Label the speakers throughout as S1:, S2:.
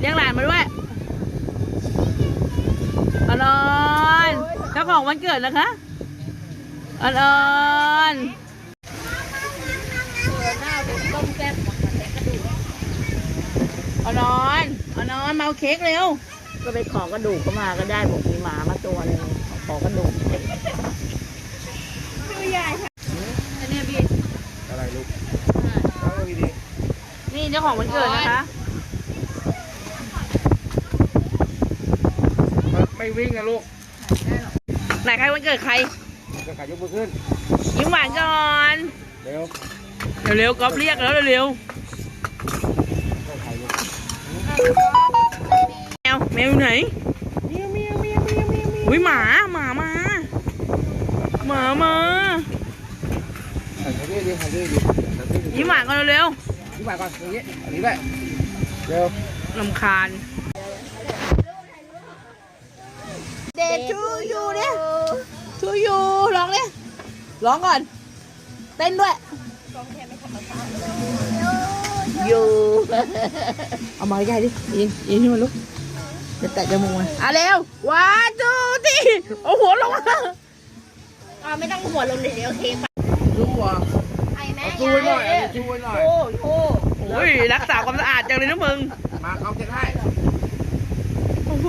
S1: เรียกหลานมาด้วยอรอนเจ้าของวันเกิดนะฮคะอรอนอรอนอรอนมาเค้กเร็ว
S2: ก็ไปขอกระดูกก็มาก็ได้บอกมีหมามาตัวนึงขอกระดูกตัวใหญ่
S1: อันนี้บี
S3: อะไรลูก
S1: นี่เจ้าของวันเกิดนะคะ
S3: ไม่วิ่งนะลูก
S1: ไหนใครวันเกิดใคร
S3: จะขายยกมือขึ้น
S1: ยิ้มหวานก่อน
S3: เร็ว
S1: เร็วๆก๊อฟเรียกแล้วเร็ว
S3: ต้องขายยก
S1: ๆแมวแมวอยู่ไหน
S3: เมียวเมียวเมียวเมียวเมียวเมียว
S1: อุ้ยหมาหมามาหมามา
S3: ถ่ายดีดีถ่ายดีดีถ่ายดีดี
S1: ยิ้มหวานก่อนเร็ว
S3: ยิ้มหวานก่อนอย่างนี้อันนี้ด้วยเร็ว
S1: ๆลำคาญ
S2: เดทูยูเนี่ย
S1: ทูยูร้องเลยร้องก่อน เต้นด้วย
S2: ยู
S1: เอามาใกล้ๆดิยิงยิงขึ้นมาลุกจะแตะจมูกมันอะเร็ววันจูตีเอาหัวลงมา
S2: อ๋อไม่ต้องหัวลงเดี๋ยวโอเคไป
S3: ลูกวัว
S2: ไอ้แม่
S3: ช่วยหน่อยเอาช่วยหน่อย
S2: โอ้โห
S1: โอ้ยรักษาความสะอาดจังเลยนะมึง
S3: มาเขาจะได้
S1: โอ้โห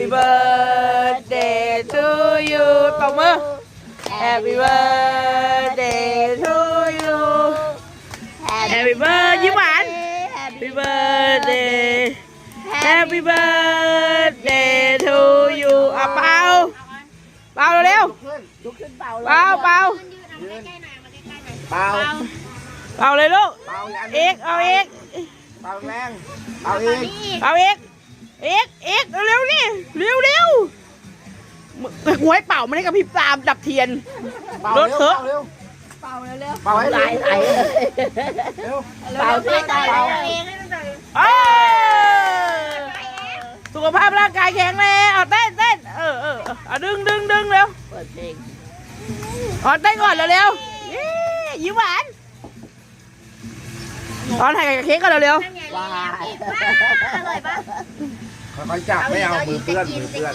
S1: Happy birthday to you ตบมือ Happy birthday to you Happy birthday ยิ้มหวาน Happy birthday Happy birthday to you อะเป่าเป่าเร็ว
S2: ลุกขึ้นเป่า
S1: ๆเป่า เป่า
S3: เปล่า
S1: เป่าเลยลูก
S3: เปล่าอัน
S1: เอกเอาเอก
S3: เปล่าแรงเปล่าเอง
S1: เอาเอกเอกเอกเร็วๆนี่เร็วเร็วๆหวยเป่าไม่ได้กับพริบตามดับเทียน
S3: เปล่าร
S1: ถเถอะ
S3: เร็ว
S2: เป่าเร็ว
S3: เปล่าให้
S2: ๆไหล
S3: เร็ว
S2: ไหล
S3: เร็ว
S2: เป่าช่วยหน่อย
S3: เป่า
S1: เออสุขภาพร่างกายแข็งแรงเอาเต้นเต้นเออเออเออเอาดึงดึงดึงเร็ว
S2: เปิดเพลง
S1: อ๋อเต้นก่อนเร็วๆเย้ยิ้มหวานตอนถ่ายกับเค้กก่อนเร็ว
S2: ว้ายอร่อยปะ
S3: ค่อยๆจับไม่เอามือเปื้อนมือเปื้อน